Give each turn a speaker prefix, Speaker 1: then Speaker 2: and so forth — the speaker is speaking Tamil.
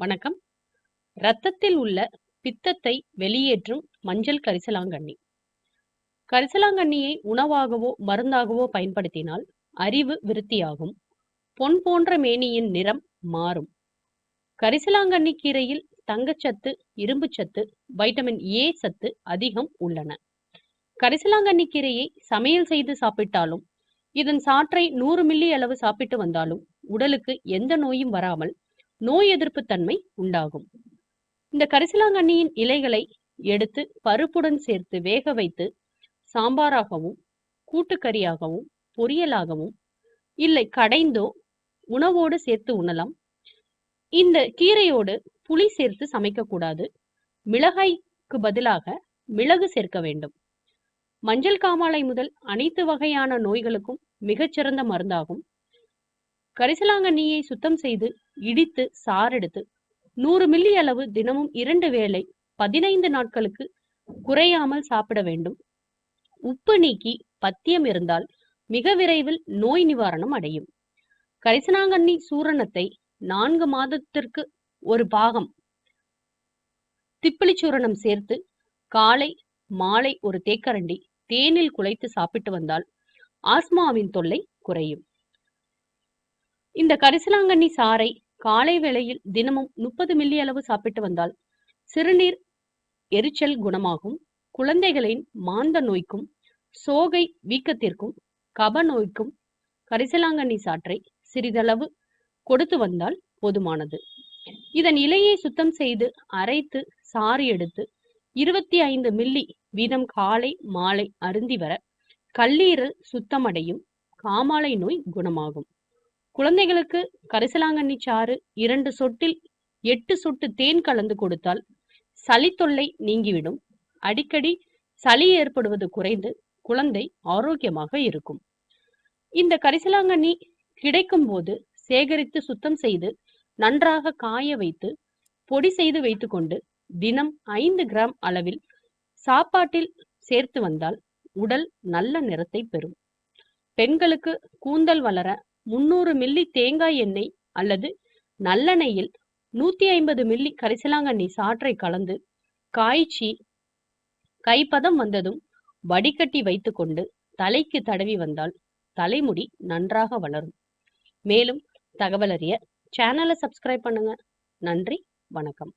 Speaker 1: வணக்கம். இரத்தத்தில் உள்ள பித்தத்தை வெளியேற்றும் மஞ்சள் கரிசலாங்கண்ணி. கரிசலாங்கண்ணியை உணவாகவோ மருந்தாகவோ பயன்படுத்தினால் அறிவு விருத்தியாகும். பொன் போன்ற மேனியின் நிறம் மாறும். கரிசலாங்கண்ணி கீரையில் தங்கச்சத்து இரும்புச்சத்து வைட்டமின் ஏ சத்து அதிகம் உள்ளன. கரிசலாங்கண்ணி கீரையை சமையல் செய்து சாப்பிட்டாலும் இதன் சாற்றை நூறு மில்லி அளவு சாப்பிட்டு வந்தாலும் உடலுக்கு எந்த நோயும் வராமல் நோய் எதிர்ப்பு தன்மை உண்டாகும். இந்த கரிசலாங்கண்ணியின் இலைகளை எடுத்து பருப்புடன் சேர்த்து வேக வைத்து சாம்பாராகவும் கூட்டுக்கறியாகவும் பொரியலாகவும் இல்லை கடைந்தோ உணவோடு சேர்த்து உண்ணலாம். இந்த கீரையோடு புளி சேர்த்து சமைக்கக்கூடாது. மிளகாய்க்கு பதிலாக மிளகு சேர்க்க வேண்டும். மஞ்சள் காமாலை முதல் அனைத்து வகையான நோய்களுக்கும் மிகச்சிறந்த மருந்தாகும். கரிசலாங்கண்ணியை சுத்தம் செய்து இடித்து சாறெடுத்து நூறு மில்லி அளவு தினமும் இரண்டு வேளை பதினைந்து நாட்களுக்கு குறையாமல் சாப்பிட வேண்டும். உப்பு நீக்கி பத்தியம் இருந்தால் மிக விரைவில் நோய் நிவாரணம் அடையும். கரிசனாங்கண்ணி சூரணத்தை நான்கு மாதத்திற்கு ஒரு பாகம் திப்பிலி சூரணம் சேர்த்து காலை மாலை ஒரு தேக்கரண்டி தேனில் குழைத்து சாப்பிட்டு வந்தால் ஆஸ்மாவின் தொல்லை குறையும். இந்த கரிசலாங்கண்ணி சாறை காலை வேளையில் தினமும் முப்பது மில்லி அளவு சாப்பிட்டு வந்தால் சிறுநீர் எரிச்சல் குணமாகும். குழந்தைகளின் மாந்த நோய்க்கும் சோகை வீக்கத்திற்கும் கப நோய்க்கும் கரிசலாங்கண்ணி சாற்றை சிறிதளவு கொடுத்து வந்தால் போதுமானது. இதன் இலையை சுத்தம் செய்து அரைத்து சாறு எடுத்து இருபத்தி ஐந்து மில்லி வீதம் காலை மாலை அருந்தி வர கல்லீரல் சுத்தமடையும். காமாலை நோய் குணமாகும். குழந்தைகளுக்கு கரிசலாங்கண்ணி சாறு இரண்டு சொட்டில் எட்டு சொட்டு தேன் கலந்து கொடுத்தால் சளி தொல்லை நீங்கிவிடும். அடிக்கடி சளி ஏற்படுவது குறைந்து குழந்தை ஆரோக்கியமாக இருக்கும். இந்த கரிசலாங்கண்ணி கிடைக்கும் போது சேகரித்து சுத்தம் செய்து நன்றாக காய வைத்து பொடி செய்து வைத்துக்கொண்டு தினம் ஐந்து கிராம் அளவில் சாப்பாட்டில் சேர்த்து வந்தால் உடல் நல்ல நிறத்தை பெறும். பெண்களுக்கு கூந்தல் வளர முன்னூறு மில்லி தேங்காய் எண்ணெய் அல்லது நல்லெண்ணெயில் நூத்தி ஐம்பது மில்லி கரிசலாங்கண்ணி சாற்றை கலந்து காய்ச்சி கைப்பதம் வந்ததும் வடிகட்டி வைத்துக்கொண்டு தலைக்கு தடவி வந்தால் தலைமுடி நன்றாக வளரும். மேலும் தகவல் அறிய சேனலை சப்ஸ்கிரைப் பண்ணுங்க. நன்றி வணக்கம்.